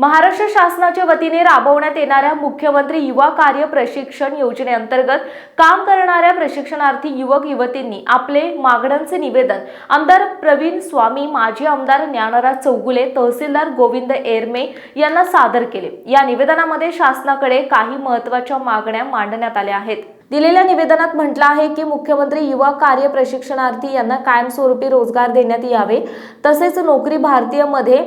महाराष्ट्र शासनाच्या वतीने राबवण्यात येणाऱ्या मुख्यमंत्री युवा कार्य प्रशिक्षण योजनेअंतर्गत काम करणाऱ्या प्रशिक्षणार्थी युवक युवतींनी आपले मागण्यांचे निवेदन आमदार प्रवीण स्वामी माजी आमदार ज्ञानराज चौगुले तहसीलदार गोविंद एरमे यांना सादर केले. या निवेदनामध्ये शासनाकडे काही महत्त्वाच्या मागण्या मांडण्यात आल्या आहेत. दिलेल्या निवेदनात म्हटलं आहे की मुख्यमंत्री युवा कार्य प्रशिक्षणार्थी यांना कायमस्वरूपी रोजगार देण्यात यावे. तसेच नोकरी भारतीयमध्ये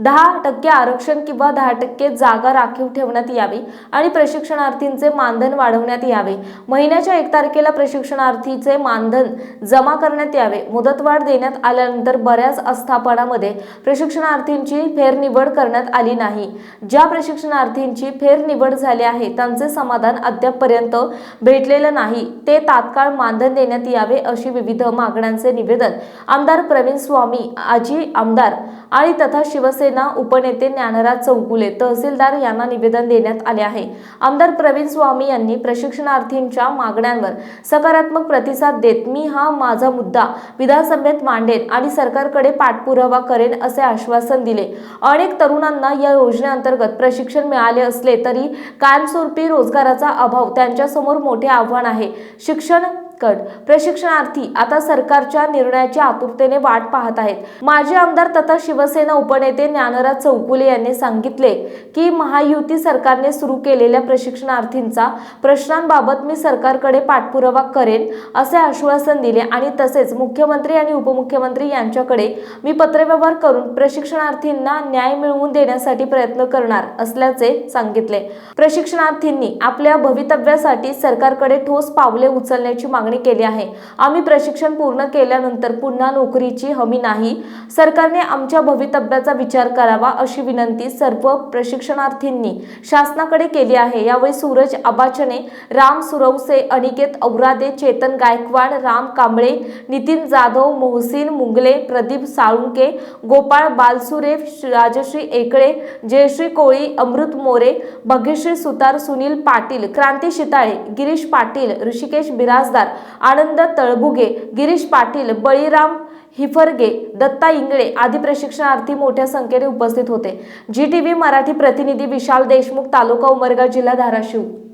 दहा टक्के आरक्षण किंवा दहा टक्के जागा राखीव ठेवण्यात यावी आणि प्रशिक्षणार्थींचे मानधन वाढवण्यात यावे. महिन्याच्या एक तारखेला प्रशिक्षणार्थीचे मानधन जमा करण्यात यावे. मुदतवाढ देण्यात आल्यानंतर बऱ्याच आस्थापनामध्ये प्रशिक्षणार्थींची फेरनिवड करण्यात आली नाही. ज्या प्रशिक्षणार्थींची फेरनिवड झाली आहे त्यांचे समाधान अद्यापपर्यंत भेटलेलं नाही. ते तात्काळ मानधन देण्यात यावे अशी विविध मागण्यांचे निवेदन आमदार प्रवीण स्वामी आजी आमदार आणि तथा शिवसेना उपनेते ज्ञानराज चौगुले तहसीलदार यांना निवेदन देण्यात आले आहे. आमदार प्रवीण स्वामी यांनी प्रशिक्षणार्थींच्या मागण्यांवर सकारात्मक प्रतिसाद देत मी हा माझा मुद्दा विधानसभेत मांडेन आणि सरकारकडे पाठपुरावा करेन असे आश्वासन दिले. अनेक तरुणांना या योजनेअंतर्गत प्रशिक्षण मिळाले असले तरी कायमस्वरूपी रोजगाराचा अभाव त्यांच्यासमोर मोठे आव्हान आहे. शिक्षण कट. प्रशिक्षणार्थी आता सरकारच्या निर्णयाची आतुरतेने वाट पाहत आहेत. माजी आमदार तथा शिवसेना उपनेते ज्ञानराज चौकुले यांनी सांगितले की महायुती सरकारने सुरू केलेल्या प्रशिक्षणार्थींचा प्रश्नांबाबत मी सरकारकडे पाठपुरावा करेन असे आश्वासन दिले आणि तसेच मुख्यमंत्री आणि उपमुख्यमंत्री यांच्याकडे मी पत्रव्यवहार करून प्रशिक्षणार्थींना न्याय मिळवून देण्यासाठी प्रयत्न करणार असल्याचे सांगितले. प्रशिक्षणार्थींनी आपल्या भवितव्यासाठी सरकारकडे ठोस पावले उचलण्याची मागणी केली आहे. आम्ही प्रशिक्षण पूर्ण केल्यानंतर पुन्हा नोकरीची हमी नाही. सरकारने आमच्या भवितव्याचा विचार करावा अशी विनंती सर्व प्रशिक्षणार्थींनी शासनाकडे केली आहे. यावेळी सूरज आबाचने राम सुरवसे अनिकेत औरादे चेतन गायकवाड राम कांबळे नितीन जाधव मोहसिन मुंगले प्रदीप साळुंके गोपाळ बालसुरे राजश्री एकळे जयश्री कोळी अमृत मोरे भगेश्री सुतार सुनील पाटील क्रांती शिताळे गिरीश पाटील ऋषिकेश बिराजदार आनंद तळबुगे गिरीश पाटील बळीराम हिफरगे दत्ता इंगळे आदी प्रशिक्षणार्थी मोठ्या संख्येने उपस्थित होते. जी टी व्ही मराठी प्रतिनिधी विशाल देशमुख तालुका उमरगा जिल्हा धाराशिव.